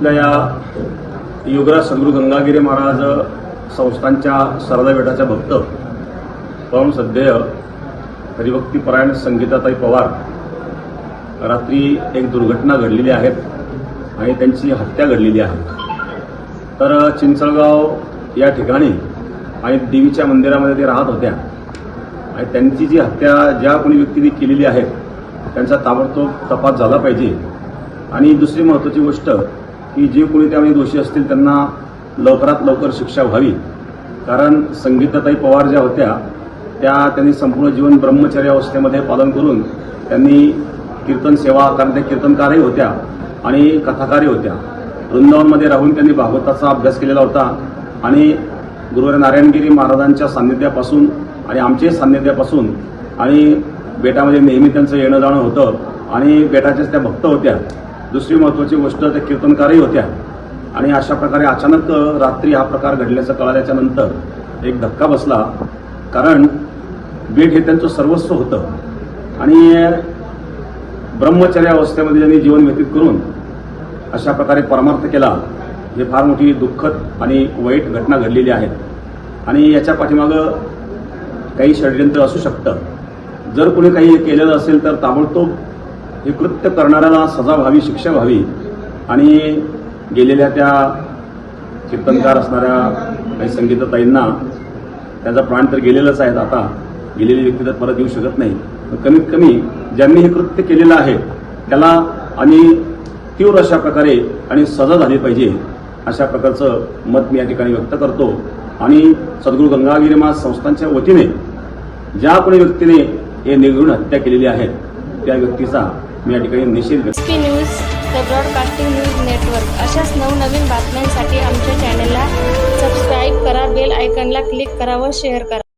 आपल्या या योगराज सद्गुरू गंगागिरी महाराज संस्थांच्या सरदा बेटाच्या भक्त परम सध्या हरिभक्तीपरायण संगीताताई पवार रात्री एक दुर्घटना घडलेली आहे आणि त्यांची हत्या घडलेली आहे. तर चिंचळगाव या ठिकाणी आणि देवीच्या मंदिरामध्ये ते राहत होत्या आणि त्यांची जी हत्या ज्या कोणी व्यक्तीने केलेली आहे त्यांचा ताबडतोब तपास झाला पाहिजे. आणि दुसरी महत्त्वाची गोष्ट की जे कोणी त्यामध्ये दोषी असतील त्यांना लवकरात लवकर शिक्षा व्हावी. कारण संगीताताई पवार ज्या होत्या त्या त्यांनी संपूर्ण जीवन ब्रह्मचर्य अवस्थेमध्ये पालन करून त्यांनी कीर्तन सेवा कारण त्या कीर्तनकारही होत्या आणि कथाकारही होत्या. वृंदावनमध्ये राहून त्यांनी भागवताचा अभ्यास केलेला होता आणि गुरुवार नारायणगिरी महाराजांच्या सान्निध्यापासून आणि आमच्याही सान्निध्यापासून आणि बेटामध्ये नेहमी त्यांचं येणं जाणं होतं आणि बेटाच्याच त्या भक्त होत्या. दुसरी महत्त्वाची गोष्ट त्या कीर्तनकारही होत्या. आणि अशा प्रकारे अचानक रात्री हा प्रकार घडल्याचं कळाल्याच्यानंतर एक धक्का बसला. कारण बेट हे त्यांचं सर्वस्व होतं. आणि ब्रह्मचर्य अवस्थेमध्ये त्यांनी जीवन व्यतीत करून अशा प्रकारे परमार्थ केला. हे फार मोठी दुःखद आणि वाईट घटना घडलेली आहे. आणि याच्या पाठीमागं काही षडयंत्र असू शकतं. जर कोणी काही केलेलं असेल तर ताबडतोब हे कृत्य करणाऱ्याला सजा व्हावी शिक्षा व्हावी आणि गेलेल्या त्या कीर्तनकार असणाऱ्या काही संगीतताईंना त्याचा प्राण तर गेलेलंच आहेत आता. गेलेली व्यक्ती तर परत येऊ शकत नाही. पण कमीत कमी ज्यांनी हे कृत्य केलेलं आहे त्याला आणि तीव्र अशा प्रकारे आणि सजा झाली पाहिजे अशा प्रकारचं मत मी या ठिकाणी व्यक्त करतो. आणि सद्गुरू गंगागिरी महाराज संस्थांच्या वतीने ज्या कोणी व्यक्तीने हे निर्घृण हत्या केलेली आहे त्या व्यक्तीचा मी या ठिकाणी निषेध SP P news the broadcasting news network अशाच नवनवीन बातम्यांसाठी आमच्या चॅनलला सबस्क्राईब करा बेल आयकनला क्लिक करा व शेअर करा.